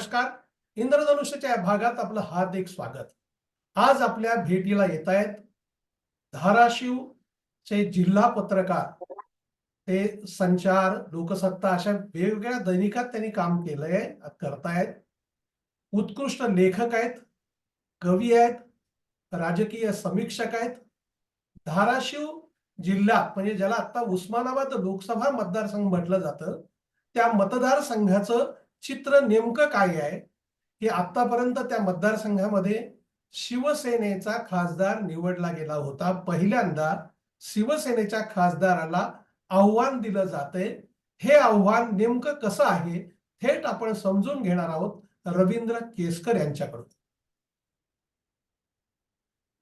नमस्कार. इंद्रधनुष्याच्या या भागात आपलं हार्दिक स्वागत. आज आपल्या भेटीला येत आहेत धाराशिवचे जिल्हा पत्रकार ते संचार लोकसत्ता अशा वेगवेगळ्या दैनिकात त्यांनी काम केलंय करतायत. उत्कृष्ट लेखक आहेत कवी आहेत राजकीय समीक्षक आहेत. धाराशिव जिल्हा म्हणजे ज्याला आता उस्मानाबाद लोकसभा मतदारसंघ म्हटलं जातं त्या मतदारसंघाचं चित्र नेमकं काय आहे? हे आतापर्यंत त्या मतदारसंघामध्ये शिवसेनेचा खासदार निवडला गेला होता. पहिल्यांदा शिवसेनेच्या खासदाराला आव्हान दिलं जाते हे आव्हान नेमकं कसं आहे? थेट आपण समजून घेणार आहोत रवींद्र केसकर यांच्याकडून.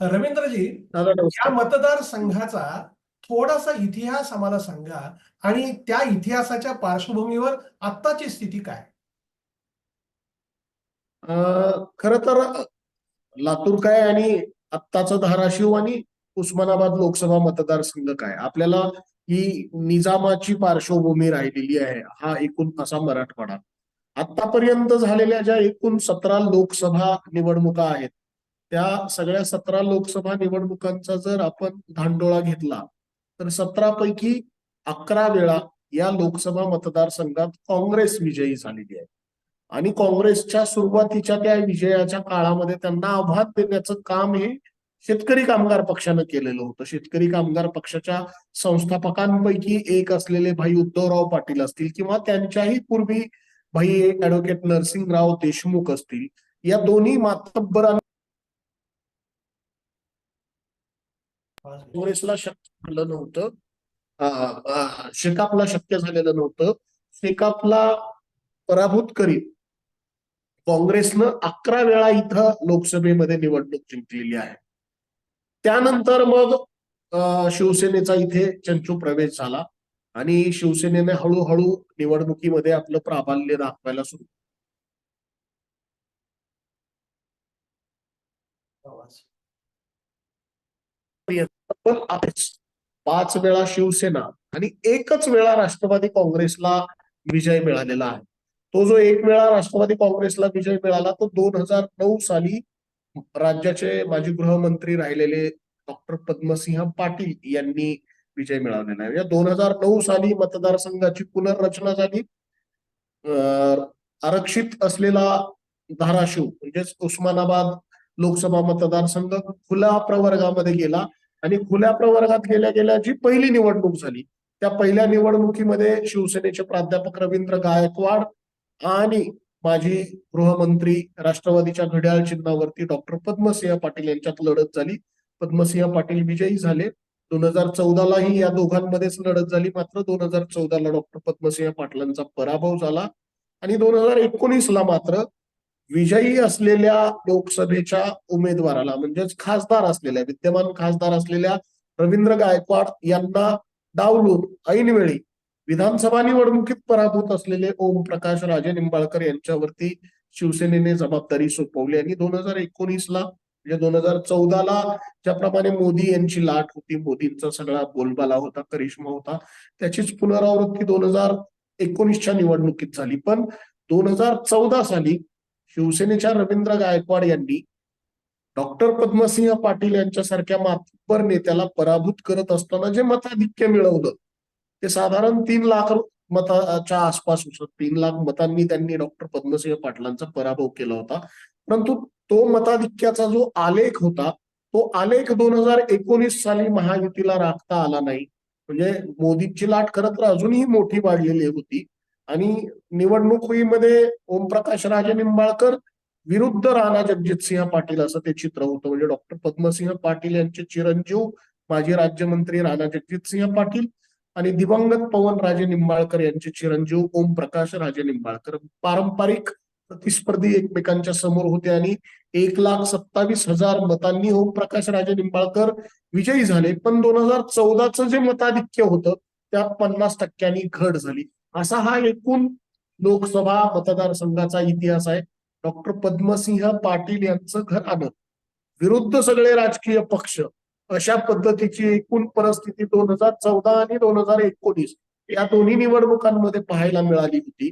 रवींद्रजी या मतदारसंघाचा थोडासा इतिहास आम्हाला सांगा आणि त्या इतिहासाच्या पार्श्वभूमीवर आत्ताची स्थिती काय? खर तर लातूर काय आणि आत्ताचं धाराशिव आणि उस्मानाबाद लोकसभा मतदारसंघ काय? आपल्याला ही निजामाची पार्श्वभूमी राहिलेली आहे हा एकूण असा मराठवाडा. आतापर्यंत झालेल्या ज्या एकूण सतरा लोकसभा निवडणुका आहेत त्या सगळ्या सतरा लोकसभा निवडणुकांचा जर आपण धांडोळा घेतला तर सतरा पैकी अकरा वेळा या लोकसभा मतदारसंघात काँग्रेस विजयी झालेली आहे. आणि काँग्रेसच्या सुरुवातीच्या त्या विजयाच्या काळामध्ये त्यांना आव्हान देण्याचं काम हे शेतकरी कामगार पक्षानं केलेलं होतं. शेतकरी कामगार पक्षाच्या संस्थापकांपैकी एक असलेले भाई उद्धवराव पाटील असतील किंवा त्यांच्याही पूर्वी भाई ऍडव्होकेट नरसिंगराव देशमुख असतील या दोन्ही मातब्बरांना काँग्रेसला शक्य झालं नव्हतं. शेकापला शक्य झालेलं नव्हतं. शेकापला पराभूत करीत काँग्रेसनं अकरा वेळा इथं लोकसभेमध्ये निवडणूक जिंकलेली आहे. त्यानंतर मग शिवसेनेचा इथे चंचू प्रवेश झाला आणि शिवसेनेने हळूहळू निवडणुकीमध्ये आपलं प्राबल्य दाखवायला सुरू पण पाच वेळा शिवसेना आणि एकच वेळा राष्ट्रवादी काँग्रेसला विजय मिळालेला आहे. तो जो एक वेळा राष्ट्रवादी काँग्रेसला विजय मिळाला तो दोन हजार नऊ साली राज्याचे माजी गृहमंत्री राहिलेले डॉक्टर पद्मसिंह पाटील यांनी विजय मिळवलेला आहे. दोन हजार नऊ साली मतदारसंघाची पुनर्रचना झाली. आरक्षित असलेला धाराशिव म्हणजेच उस्मानाबाद लोकसभा मतदारसंघ खुल्या प्रवर्गामध्ये गेला आणि खुल्या प्रवर्गात गेल्या गेल्या जी पहिली निवडणूक झाली त्या पहिल्या निवडणुकीमध्ये शिवसेनेचे प्राध्यापक रवींद्र गायकवाड आणि माजी गृहमंत्री राष्ट्रवादीच्या घड्याळ चिन्हावरती डॉक्टर पद्मसिंह पाटील यांच्यात लढत झाली. पद्मसिंह पाटील विजयी झाले. दोन हजार चौदालाही या दोघांमध्येच लढत झाली. मात्र दोन हजार चौदाला डॉक्टर पद्मसिंह पाटलांचा पराभव झाला. आणि दोन हजार एकोणीसला मात्र विजयी असलेल्या लोकसभेच्या उमेदवाराला म्हणजेच खासदार असलेल्या विद्यमान खासदार असलेल्या रवींद्र गायकवाड यांना डावलून ऐनवेळी विधानसभा निवडणुकीत पराभूत असलेले ओम प्रकाश राजे निंबाळकर यांच्यावरती शिवसेनेने जबाबदारी सोपवली आणि दोन हजार एकोणीसला म्हणजे दोन हजार चौदाला ज्याप्रमाणे मोदी यांची लाट होती मोदींचा सगळा बोलबाला होता करिश्मा होता त्याचीच पुनरावृत्ती दोन हजार एकोणीसच्या निवडणुकीत झाली. पण दोन हजार चौदा साली शिवसेनेच्या रवींद्र गायकवाड यांनी डॉक्टर पद्मसिंह पाटील यांच्यासारख्या मातबर नेत्याला पराभूत करत असताना जे मताधिक्य मिळवलं ते साधारण तीन लाख मताच्या आसपास तीन लाख मतांनी त्यांनी डॉक्टर पद्मसिंह पाटलांचा पराभव केला होता. परंतु तो मताधिक्याचा जो आलेख होता तो आलेख दोन हजार एकोणीस साली महायुतीला राखता आला नाही. म्हणजे मोदींची लाट खरं तर अजूनही मोठी वाढलेली होती. आणि निवडणुकीमध्ये ओमप्रकाश राजे निंबाळकर विरुद्ध राणा जगजितसिंह पाटील असं ते चित्र होतं. म्हणजे डॉक्टर पद्मसिंह पाटील यांचे चिरंजीव माजी राज्यमंत्री राणा जगजितसिंह पाटील आणि दिवंगत पवन राजे निंबाळकर यांचे चिरंजीव ओम प्रकाश राजे निंबाळकर. पारंपरिक प्रतिस्पर्धी एकमेकांच्या समोर होते आणि एक लाख सत्तावीस हजार मतांनी ओम प्रकाश राजे निंबाळकर विजयी झाले. पण दोन हजार चौदाचं जे मताधिक्य होतं त्यात पन्नास टक्क्यांनी घट झाली. असा हा एकूण लोकसभा मतदारसंघाचा इतिहास आहे. डॉक्टर पद्मसिंह पाटील यांचं घराणं विरुद्ध सगळे राजकीय पक्ष अशा पद्धतीची एकूण परिस्थिती दोन हजार चौदा आणि दोन हजार एकोणीस या दोन्ही निवडणुकांमध्ये पाहायला मिळाली होती.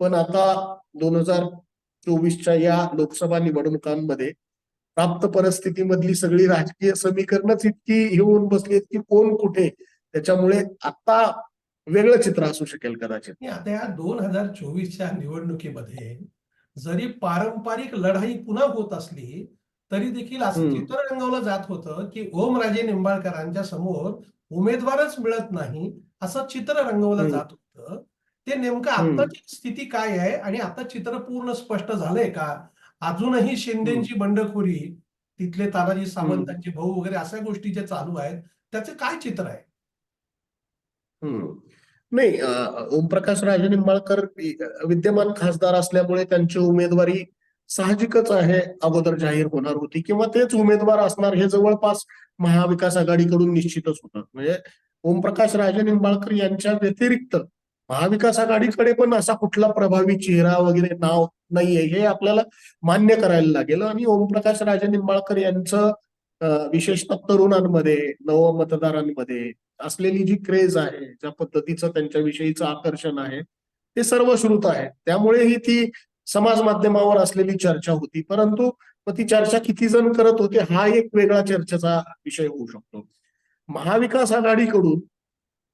पण आता दोन हजार चोवीसच्या या लोकसभा निवडणुकांमध्ये प्राप्त परिस्थितीमधली सगळी राजकीय समीकरणच इतकी येऊन बसली आहेत की कोण कुठे त्याच्यामुळे आता वेगळं चित्र असू शकेल कदाचित. आता या दोन हजार चोवीसच्या निवडणुकीमध्ये जरी पारंपरिक लढाई पुन्हा होत असली तरी देखील असं. चित्र रंगवलं जात होतं की ओमराजे निंबाळकरांच्या समोर उमेदवारच मिळत नाही असं चित्र रंगवलं. जात होतं ते नेमकं. आताची स्थिती काय आहे आणि आता चित्र पूर्ण स्पष्ट झालंय का अजूनही शिंदेची बंडखोरी तिथले तानाजी सावंतांचे भाऊ वगैरे अशा गोष्टी ज्या चालू आहेत त्याचं काय चित्र आहे. नाही ओमप्रकाश राजे निंबाळकर विद्यमान खासदार असल्यामुळे त्यांची उमेदवारी साहजिकच आहे अगोदर जाहीर होणार होती किंवा तेच उमेदवार असणार हे जवळपास महाविकास आघाडीकडून निश्चितच होतं म्हणजे ओमप्रकाश राजे निंबाळकर यांच्या व्यतिरिक्त महाविकास आघाडीकडे पण असा कुठला प्रभावी चेहरा वगैरे नाव नाहीये हे आपल्याला मान्य करायला लागेल. आणि ओमप्रकाश राजे निंबाळकर यांचं विशेषतः तरुणांमध्ये नव मतदारांमध्ये असलेली जी क्रेज आहे ज्या पद्धतीचं त्यांच्याविषयीचं आकर्षण आहे ते सर्व श्रुत आहे. त्यामुळे ही ती समाज माध्यमावर असलेली चर्चा होती. परंतु मग ती चर्चा किती जण करत होते हा एक वेगळा चर्चेचा विषय होऊ शकतो. महाविकास आघाडीकडून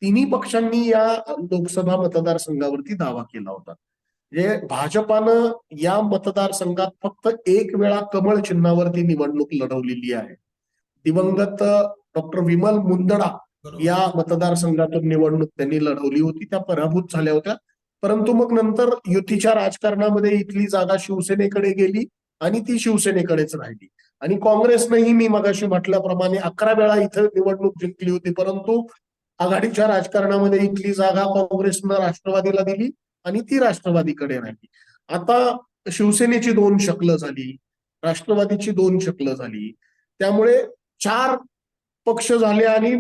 तिन्ही पक्षांनी या लोकसभा मतदारसंघावरती दावा केला होता. म्हणजे भाजपानं या मतदारसंघात फक्त एक वेळा कमळ चिन्हावरती निवडणूक लढवलेली आहे. दिवंगत डॉक्टर विमल मुंदडा या मतदारसंघातून निवडणूक त्यांनी लढवली होती. त्या पराभूत झाल्या होत्या. परंतु मग नंतर युतीच्या राजकारणामध्ये इथली जागा शिवसेनेकडे गेली आणि ती शिवसेनेकडेच राहिली. आणि काँग्रेसनंही मी मगाशी म्हटल्याप्रमाणे अकरा वेळा इथं निवडणूक जिंकली होती परंतु आघाडीच्या राजकारणामध्ये इथली जागा काँग्रेसनं राष्ट्रवादीला दिली आणि ती राष्ट्रवादीकडे राहिली. आता शिवसेनेची दोन शकलं झाली राष्ट्रवादीची दोन शकलं झाली. त्यामुळे चार पक्ष झाले आणि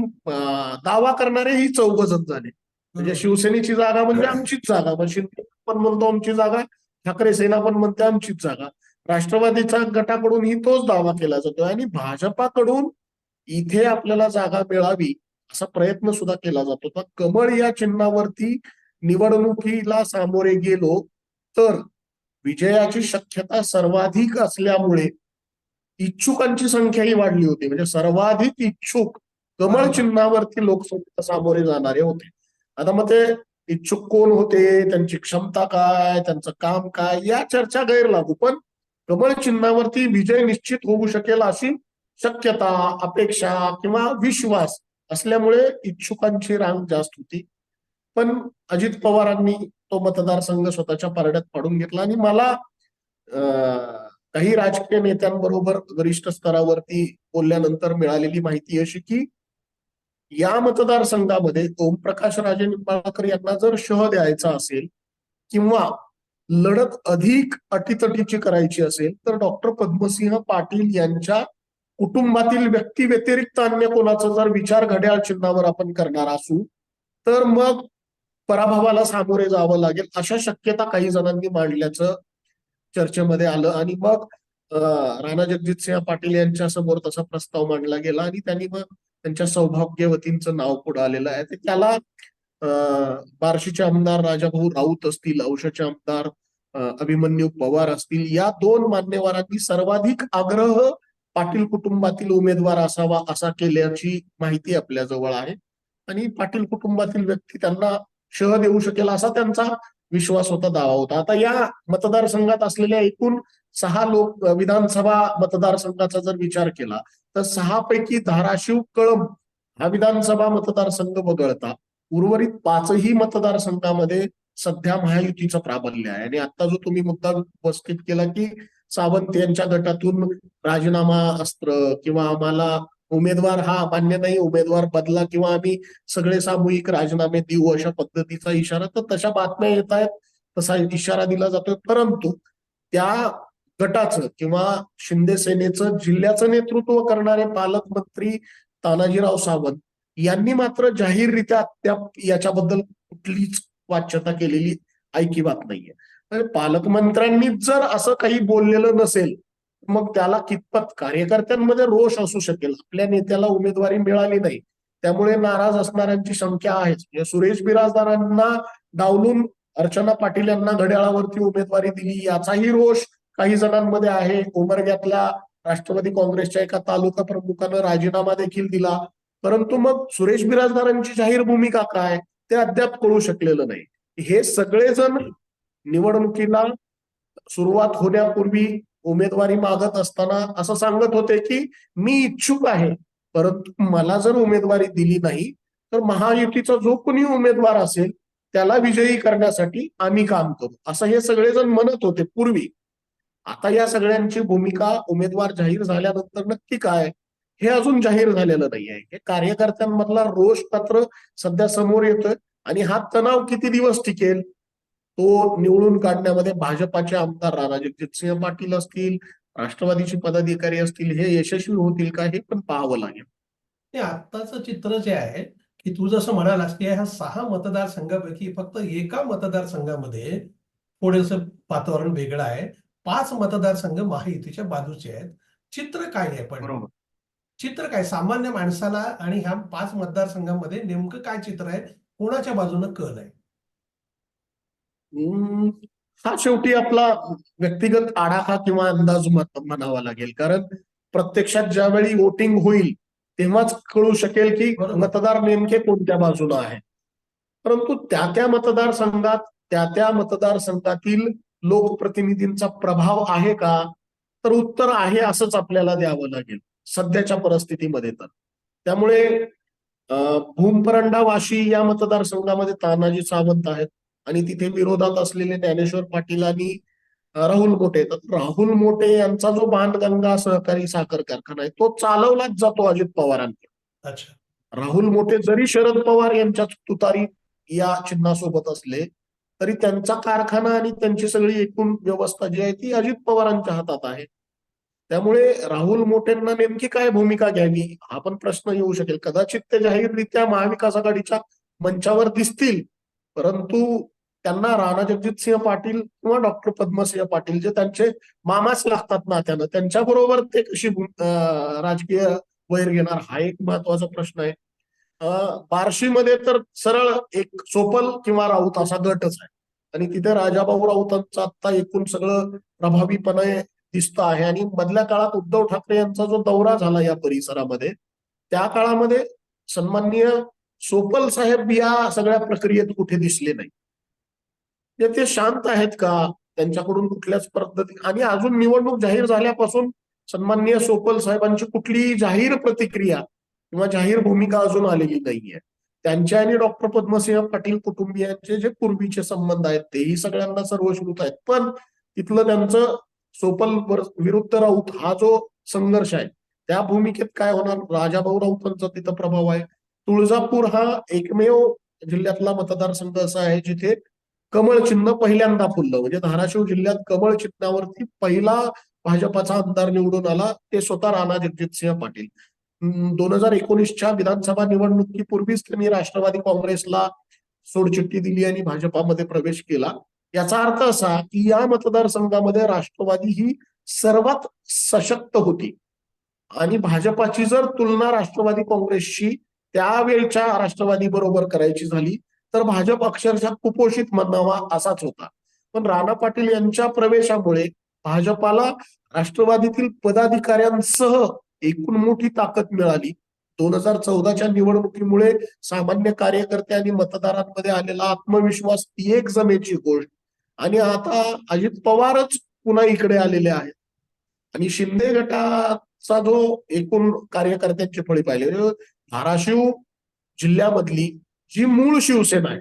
दावा करणारे ही चौघ जण झाले. म्हणजे. शिवसेनेची जागा म्हणजे आमचीच जागा. मग शिंदे पण म्हणतो आमची जागा ठाकरे सेना पण म्हणते आमचीच जागा. राष्ट्रवादीच्या गटाकडूनही तोच दावा केला जातो आणि भाजपाकडून इथे आपल्याला जागा मिळावी असा प्रयत्न सुद्धा केला जातो. तर कमळ या चिन्हावरती निवडणुकीला सामोरे गेलो तर विजयाची शक्यता सर्वाधिक असल्यामुळे इच्छुकांची संख्याही वाढली होती. म्हणजे सर्वाधिक इच्छुक कमळ चिन्हावरती लोकसभेला सामोरे जाणारे होते. आता मग ते इच्छुक कोण होते त्यांची क्षमता काय त्यांचं काम काय या चर्चा गैर लागू पण प्रबळ चिन्हावरती विजय निश्चित होऊ शकेल अशी शक्यता अपेक्षा किंवा विश्वास असल्यामुळे इच्छुकांची रांग जास्त होती. पण अजित पवारांनी तो मतदारसंघ स्वतःच्या पारड्यात पाडून घेतला आणि मला काही राजकीय नेत्यांबरोबर वरिष्ठ स्तरावरती बोलल्यानंतर मिळालेली माहिती अशी की या मतदारसंघामध्ये ओमप्रकाश राजे निंबाळकर यांना जर शह द्यायचा असेल किंवा लढत अधिक अटीतटीची करायची असेल तर डॉक्टर पद्मसिंह पाटील यांच्या कुटुंबातील व्यक्ती व्यतिरिक्त अन्य कोणाचा जर विचार घड्याळ चिन्हावर आपण करणार असू तर मग पराभवाला सामोरे जावं लागेल अशा शक्यता काही जणांनी मांडल्याचं चर्चेमध्ये आलं. आणि मग राणा जगजितसिंह पाटील यांच्या समोर तसा प्रस्ताव मांडला गेला आणि त्यांनी मग त्यांच्या सौभाग्यवतींचं नाव पुढे आलेलं आहे. ते त्याला अं, बार्शीचे आमदार राजाभाऊ राऊत असतील औषधचे आमदार अभिमन्यू पवार असतील या दोन मान्यवरांनी सर्वाधिक आग्रह पाटील कुटुंबातील उमेदवार असावा असा केल्याची माहिती आपल्या जवळ आहे. आणि पाटील कुटुंबातील व्यक्ती त्यांना शह देऊ शकेल असा त्यांचा विश्वास होता दावा होता. आता या मतदारसंघात असलेल्या एकूण सहा लोक विधानसभा मतदारसंघाचा जर विचार केला तर सहा पैकी धाराशिव कळंब हा विधानसभा मतदारसंघ वगळता उर्वरित पाचही मतदारसंघामध्ये सध्या महायुतीचं प्राबल्य आहे. आणि आता जो तुम्ही मुद्दा उपस्थित केला की सावंत यांच्या गटातून राजीनामा अस्त्र किंवा आम्हाला उमेदवार हा मान्य नाही उमेदवार बदला किंवा आम्ही सगळे सामूहिक राजीनामे देऊ अशा पद्धतीचा इशारा तर तशा बातम्या येत आहेत तसा इशारा दिला जातोय. परंतु त्या गटाचं किंवा शिंदे सेनेचं जिल्ह्याचं नेतृत्व करणारे पालकमंत्री तानाजीराव सावंत यांनी मात्र जाहीररित्या त्या याच्याबद्दल कुठलीच वाच्यता केलेली ऐकी बात नाहीये. म्हणजे पालकमंत्र्यांनीच जर असं काही बोललेलं नसेल मग त्याला कितपत कार्यकर्त्यांमध्ये रोष असू शकेल? आपल्या नेत्याला उमेदवारी मिळाली नाही. त्यामुळे नाराज असणाऱ्यांची संख्या आहेच. म्हणजे सुरेश बिराजदारांना डावलून अर्चना पाटील यांना घड्याळावरती उमेदवारी दिली याचाही रोष काही जणांमध्ये आहे. उमरग्यातल्या राष्ट्रवादी काँग्रेसच्या एका तालुका प्रमुखानं राजीनामा देखील दिला. परंतु मग सुरेश बिराजदारांची जाहीर भूमिका काय? ते अद्याप कळू शकलेलं नाही. हे सगळेजण निवडणुकीला सुरुवात होण्यापूर्वी उमेदवारी मागत असताना असं सांगत होते की मी इच्छुक आहे. परंतु मला जर उमेदवारी दिली नाही तर महायुतीचा जो कोणी उमेदवार असेल त्याला विजयी करण्यासाठी आम्ही काम करू. असं हे सगळेजण म्हणत होते पूर्वी. आता या सगळ्यांची भूमिका उमेदवार जाहीर झाल्यानंतर नक्की काय? हे अजून जाहीर झालेलं नाही आहे हे कार्यकर्त्यांमधला रोष मात्र सध्या समोर येतोय आणि हा तणाव किती दिवस टिकेल? तो निवडून काढण्यामध्ये भाजपाचे आमदार राणा जगजितसिंह पाटील असतील राष्ट्रवादीचे पदाधिकारी असतील हे यशस्वी होतील का हे पण पाहावं लागेल. हे आत्ताचं चित्र जे आहे की तू जसं म्हणालास की ह्या सहा मतदारसंघापैकी फक्त एका मतदारसंघामध्ये थोडंसं वातावरण वेगळं आहे. पाच मतदारसंघ महायुतीच्या बाजूचे आहेत. चित्र काय आहे पण? बरोबर. चित्र काय? सामान्य माणसाला आणि ह्या पाच मतदारसंघामध्ये नेमकं काय चित्र आहे? कोणाच्या बाजूनं कल आहे? हा शेवटी आपला व्यक्तिगत आडाखा किंवा अंदाज मत- म्हणावा लागेल. कारण प्रत्यक्षात ज्यावेळी वोटिंग होईल तेव्हाच कळू शकेल की. मतदार नेमके कोणत्या बाजूला आहे. परंतु त्या त्या मतदारसंघात त्या त्या मतदारसंघातील लोकप्रतिनिधींचा प्रभाव आहे का? तर उत्तर आहे असंच आपल्याला द्यावं लागेल सध्याच्या परिस्थितीमध्ये तर. त्यामुळे भूमपरंडा वाशी या मतदारसंघामध्ये तानाजी सावंत आहेत आणि तिथे विरोधात असलेले ज्ञानेश्वर पाटील आणि राहुल मोठे तर राहुल मोठे यांचा जो बाणगंगा सहकारी साखर कारखाना आहे तो चालवलाच जातो अजित पवारांनी अच्छा. राहुल मोठे जरी शरद पवार यांच्या तुतारी या चिन्हासोबत असले तरी त्यांचा कारखाना आणि त्यांची सगळी एकूण व्यवस्था जी आहे ती अजित पवारांच्या हातात आहे. त्यामुळे राहुल मोठेंना नेमकी काय भूमिका घ्यावी हा पण प्रश्न येऊ शकेल. कदाचित ते जाहीररित्या महाविकास आघाडीच्या मंचावर दिसतील. परंतु त्यांना राणा जगजितसिंह पाटील किंवा डॉक्टर पद्मसिंह पाटील जे त्यांचे मामाच लागतात नात्यानं त्यांच्याबरोबर ते कशी राजकीय वैर घेणार हा एक महत्त्वाचा प्रश्न आहे. बार्शीमध्ये तर सरळ एक सोपल किंवा राऊत असा गटच आहे. आणि तिथे राजाभाऊ राऊतांचं आता एकूण सगळं प्रभावीपणे दिसतं आहे. आणि मधल्या काळात उद्धव ठाकरे यांचा जो दौरा झाला या परिसरामध्ये त्या काळामध्ये सन्माननीय सोपल साहेब या सगळ्या प्रक्रियेत कुठे दिसले नाही. ते शांत आहेत का? त्यांच्याकडून कुठल्याच पद्धती आणि अजून निवडणूक जाहीर झाल्यापासून सन्माननीय सोपल साहेबांची कुठलीही जाहीर प्रतिक्रिया किंवा जाहीर भूमिका अजून आलेली नाहीये. त्यांचे आणि डॉक्टर पद्मसिंह पाटील कुटुंबियांचे जे पूर्वीचे संबंध आहेत तेही सगळ्यांना सर्वश्रुत आहेत. पण तिथलं त्यांचं सोपल विरुद्ध राऊत हा जो संघर्ष आहे त्या भूमिकेत काय होणार? राजाभाऊ राऊतांचा तिथं प्रभाव आहे. तुळजापूर हा एकमेव जिल्ह्यातला मतदारसंघ असा आहे जिथे कमळ चिन्ह पहिल्यांदा फुललं. म्हणजे धाराशिव जिल्ह्यात कमळ चिन्हावरती पहिला भाजपाचा आमदार निवडून आला ते स्वतः राणा जगजितसिंह पाटील. दोन हजार एकोणीसच्या विधानसभा निवडणुकीपूर्वीच त्यांनी राष्ट्रवादी काँग्रेसला सोडचिठ्ठी दिली आणि भाजपामध्ये प्रवेश केला. याचा अर्थ असा की या मतदारसंघामध्ये राष्ट्रवादी ही सर्वात सशक्त होती. आणि भाजपाची जर तुलना राष्ट्रवादी काँग्रेसशी त्यावेळच्या राष्ट्रवादी बरोबर करायची झाली तर भाजप अक्षरशः कुपोषित म्हणावा असाच होता. पण राणा पाटील यांच्या प्रवेशामुळे भाजपाला राष्ट्रवादीतील पदाधिकाऱ्यांसह एकूण मोठी ताकद मिळाली. दोन हजार चौदाच्या निवडणुकीमुळे सामान्य कार्यकर्ते आणि मतदारांमध्ये आलेला आत्मविश्वास ती एक जमेची गोष्ट. आणि आता अजित पवारच पुन्हा इकडे आलेले आहेत. आणि शिंदे गटाचा जो एकूण कार्यकर्त्यांची फळी पाहिले म्हणजे धाराशिव जिल्ह्यामधली जी मूळ शिवसेना आहे.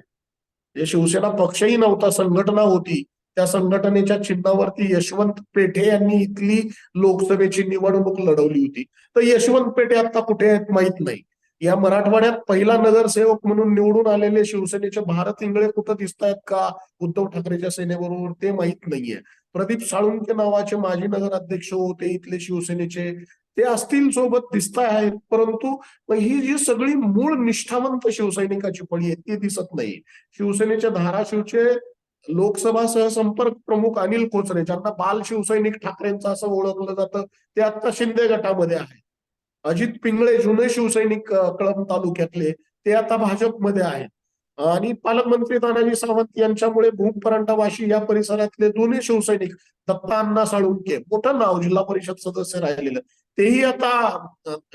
जे शिवसेना पक्षही नव्हता संघटना होती त्या संघटनेच्या चिन्हावरती यशवंत पेठे यांनी इथली लोकसभेची निवडणूक लढवली होती. तर यशवंत पेठे आता कुठे आहेत माहीत नाही. या मराठवाड्यात पहिला नगरसेवक म्हणून निवडून आलेले शिवसेनेचे भारत इंगळे कुठं दिसत आहेत का? उद्धव ठाकरेच्या सेनेबरोबर ते माहीत नाहीये. प्रदीप साळुंके नावाचे माजी नगराध्यक्ष होते इथले शिवसेनेचे ते असतील सोबत दिसत आहेत परंतु ही जी सगळी मूळ निष्ठावंत शिवसैनिकाची फळी आहे ती दिसत नाही शिवसेनेच्या धाराशिवचे लोकसभा सहसंपर्क प्रमुख अनिल कोचरे ज्यांना बाल शिवसैनिक ठाकरेंचं असं ओळखलं जातं ते आता शिंदे गटामध्ये आहे अजित पिंगळे जुने शिवसैनिक कळम तालुक्यातले ते आता भाजपमध्ये आहेत. आणि पालकमंत्री तानाजी सावंत यांच्यामुळे भूमपरांटावाशी या परिसरातले दोन्ही शिवसैनिक दत्ता अण्णा साळुंके मोठं नाव जिल्हा परिषद सदस्य राहिलेलं तेही आता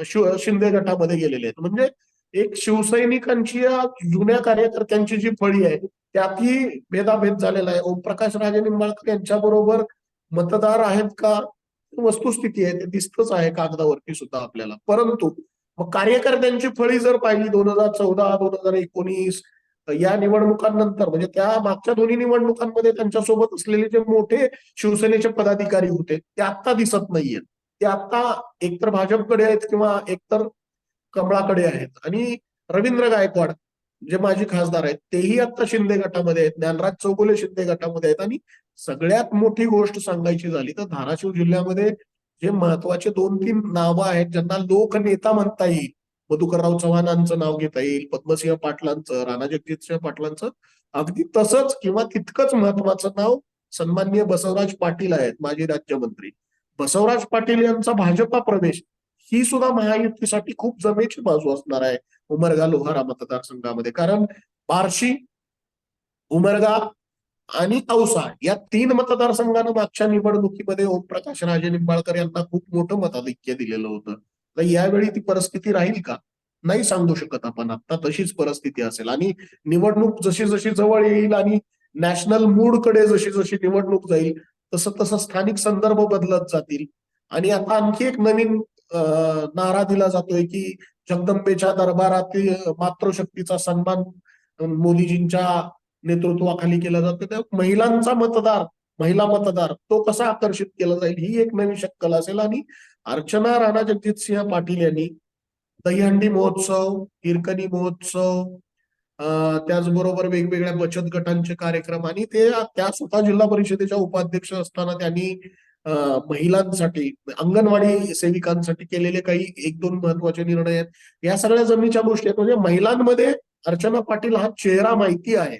शिव शिंदे गटामध्ये गेलेले आहेत. म्हणजे एक शिवसैनिकांची या जुन्या कार्यकर्त्यांची जी फळी आहे त्यातही भेदाभेद झालेला आहे. ओमप्रकाश राजे निंबाळकर यांच्याबरोबर मतदार आहेत का? वस्तुस्थिती आहे ते दिसतच आहे कागदावरती सुद्धा आपल्याला. परंतु मग कार्यकर्त्यांची फळी जर पाहिली दोन हजार चौदा दोन हजार एकोणीस या निवडणुकांनंतर म्हणजे त्या मागच्या दोन्ही निवडणुकांमध्ये त्यांच्यासोबत असलेले जे मोठे शिवसेनेचे पदाधिकारी होते ते आता दिसत नाहीयेत. ते आता एकतर भाजपकडे आहेत किंवा एकतर कमळाकडे आहेत. आणि रवींद्र गायकवाड जे माजी खासदार आहेत तेही आता शिंदे गटामध्ये आहेत ज्ञानराज चौगुले शिंदे गटामध्ये आहेत. आणि सगळ्यात मोठी गोष्ट सांगायची झाली तर धाराशिव जिल्ह्यामध्ये जे महत्त्वाचे दोन तीन नावं आहेत ज्यांना लोकनेता म्हणता येईल. मधुकरराव चव्हाणांचं नाव घेता येईल पद्मसिंह पाटलांचं राणा जगजितसिंह पाटलांचं. अगदी तसंच किंवा तितकंच महत्वाचं नाव सन्माननीय बसवराज पाटील आहेत माजी राज्यमंत्री. बसवराज पाटील यांचा भाजपा प्रवेश ही सुद्धा महायुतीसाठी खूप जमेची बाजू असणार आहे उमरगा लोहारा मतदारसंघामध्ये. कारण बार्शी उमरगा आणि औसा या तीन मतदारसंघानं मागच्या निवडणुकीमध्ये ओमप्रकाश राजे निंबाळकर यांना खूप मोठं मताधिक्य दिलेलं होतं. तर यावेळी ती परिस्थिती राहील का? नाही सांगू शकत आपण आता तशीच परिस्थिती असेल. आणि निवडणूक जशी जशी जवळ येईल आणि नॅशनल मूडकडे जशी जशी निवडणूक जाईल तसं तसं स्थानिक संदर्भ बदलत जातील. आणि आता आणखी एक नवीन नारा दिला जातोय की जगदंबेच्या दरबारातील मातृशक्तीचा सन्मान मोदीजींच्या नेतृत्वाखाली केला जातो. त्या महिलांचा मतदार महिला मतदार तो कसा आकर्षित केला जाईल ही एक नवी शक्कल असेल. आणि अर्चना राणा जगजितसिंह पाटील यांनी दहीहंडी महोत्सव हिरकणी महोत्सव त्याचबरोबर वेगवेगळ्या बचत गटांचे कार्यक्रम आणि ते त्या स्वतः जिल्हा परिषदेच्या उपाध्यक्ष असताना त्यांनी महिलांसाठी अंगणवाडी सेविकांसाठी केलेले काही एक दोन महत्त्वाचे निर्णय आहेत. या सगळ्या जमिनीच्या गोष्टी आहेत. म्हणजे महिलांमध्ये अर्चना पाटील हा चेहरा माहिती आहे.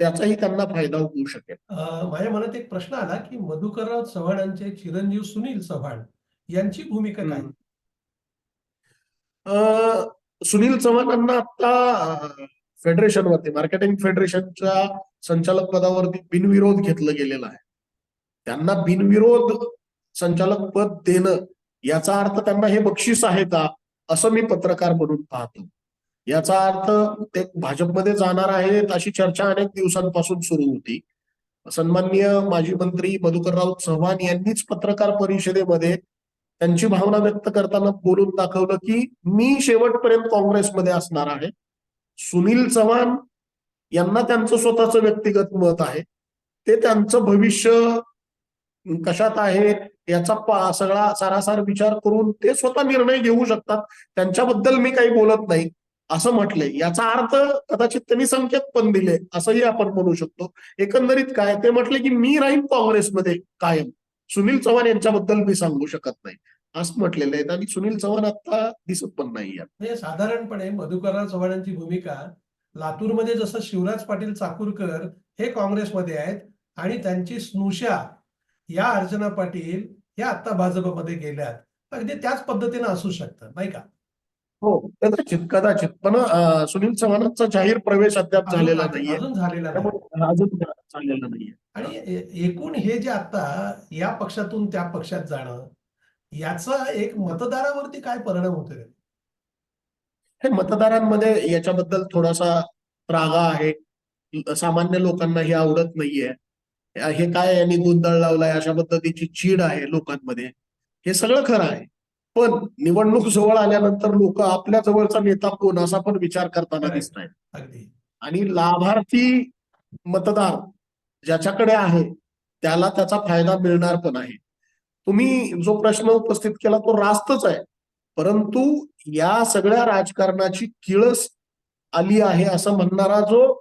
त्याचाही त्यांना फायदा होऊ शकेल. माझ्या मनात एक प्रश्न आला की मधुकरराव चव्हाणांचे चिरंजीव सुनील चव्हाण यांची भूमिका काय? सुनील चव्हाणांना आता फेडरेशनवरती मार्केटिंग फेडरेशनच्या संचालक पदावरती बिनविरोध घेतलं गेलेलं आहे. त्यांना बिनविरोध संचालक पद देणं याचा अर्थ त्यांना हे बक्षीस आहे का असं मी पत्रकार म्हणून पाहतो. याचा अर्थ ते भाजपमध्ये जाणार आहेत अशी चर्चा अनेक दिवसांपासून सुरू होती. सन्माननीय माजी मंत्री मधुकरराव चव्हाण यांनीच पत्रकार परिषदेमध्ये त्यांची भावना व्यक्त करताना बोलून दाखवलं की मी शेवटपर्यंत काँग्रेसमध्ये असणार आहे. सुनील चव्हाण यांना त्यांचं स्वतःचं व्यक्तिगत मत आहे. ते त्यांचं भविष्य कशात आहे याचा पा- सगळा सारासार विचार करून ते स्वतः निर्णय घेऊ शकतात. त्यांच्याबद्दल मी काही बोलत नाही. असं म्हटलंय. याचा अर्थ कदाचित त्यांनी संकेत पण दिले. असंही आपण म्हणू शकतो. एकंदरीत काय? ते म्हटले की मी राहीन काँग्रेसमध्ये कायम. सुनील चव्हाण यांच्याबद्दल मी सांगू शकत नाही. असं म्हटलेलं आहे. आणि सुनील चव्हाण आता दिसत पण नाही साधारणपणे मधुकरराव चव्हाणांची भूमिका लातूरमध्ये जसं शिवराज पाटील चाकूरकर हे काँग्रेसमध्ये आहेत आणि त्यांची स्नुषा या अर्चना पाटील या आता भाजपमध्ये गेल्यात. अगदी त्याच पद्धतीनं असू शकतं नाही का? हो कदाचित कदाचित. पण सुनील चव्हाणांचा जाहीर प्रवेश अद्याप झालेला नाहीये. अजून झालेला नाही. त्यामुळे अजून झालेला नाहीये. आणि एकूण हे जे आता या पक्षातून त्या पक्षात जाणं याचा एक मतदारावरती काय परिणाम होतो रे? हे मतदारांमध्ये याच्याबद्दल थोडासा रागा आहे. सामान्य लोकांना हे आवडत नाहीये. हे काय यांनी गोंधळ लावलाय अशा पद्धतीची चीड आहे लोकांमध्ये. हे सगळं खरं आहे. पण निवडणूक जवळ आल्यानंतर लोक आपल्या जवळचा नेता कोण असा पण विचार करताना. दिसत आहेत आणि लाभार्थी मतदार ज्याच्याकडे आहे त्याला त्याचा फायदा मिळणार पण आहे. तुम्ही जो प्रश्न उपस्थित केला तो रास्तच आहे. परंतु या सगळ्या राजकारणाची किळस आली आहे असं म्हणणारा जो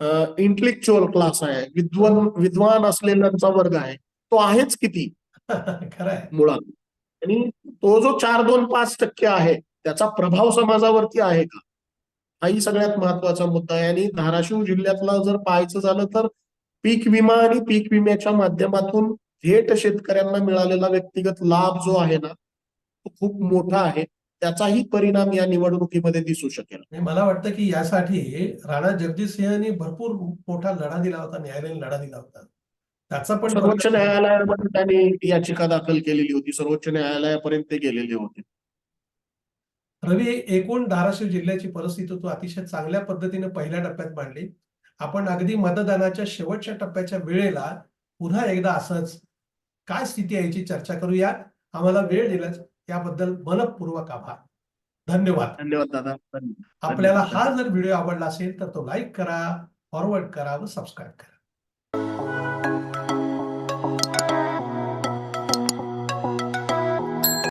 इंटेलेक्च्युअल क्लास आहे. विद्वान विद्वान असलेल्यांचा वर्ग आहे. तो आहेच किती? खरं आहे मुळात. आणि तो जो चार दोन पाच टक्के आहे त्याचा प्रभाव समाजावरती आहे का? हाही सगळ्यात महत्त्वाचा मुद्दा आहे. आणि धाराशिव जिल्ह्यातला जर पाहायचं झालं तर पीक विमा आणि पीक विम्याच्या माध्यमातून थेट शेतकऱ्यांना मिळालेला व्यक्तिगत लाभ जो आहे ना तो खूप मोठा आहे. त्याचाही परिणाम या निवडणुकीमध्ये दिसू शकेल. आणि मला वाटतं की यासाठी राणा जगजित सिंहनी भरपूर मोठा लढा दिला होता न्यायालयीन लढा दिला होता. त्याचा पण सर्वोच्च न्यायालयामध्ये त्यांनी याचिका दाखल केलेली होती सर्वोच्च न्यायालयापर्यंत ते गेलेले होते. रवी एकूण धाराशिव जिल्ह्याची परिस्थिती तू अतिशय चांगल्या पद्धतीने पहिल्या टप्प्यात मांडली. आपण अगदी मतदानाच्या शेवटच्या टप्प्याच्या वेळेला पुन्हा एकदा असंच काय स्थिती आहे याची चर्चा करूया आम्हाला वेळ दिलाच याबद्दल मनपूर्वक आभार. धन्यवाद. धन्यवाद दादा. आपल्याला हा जर व्हिडिओ आवडला असेल तर तो लाईक करा फॉरवर्ड करा व सबस्क्राईब करा.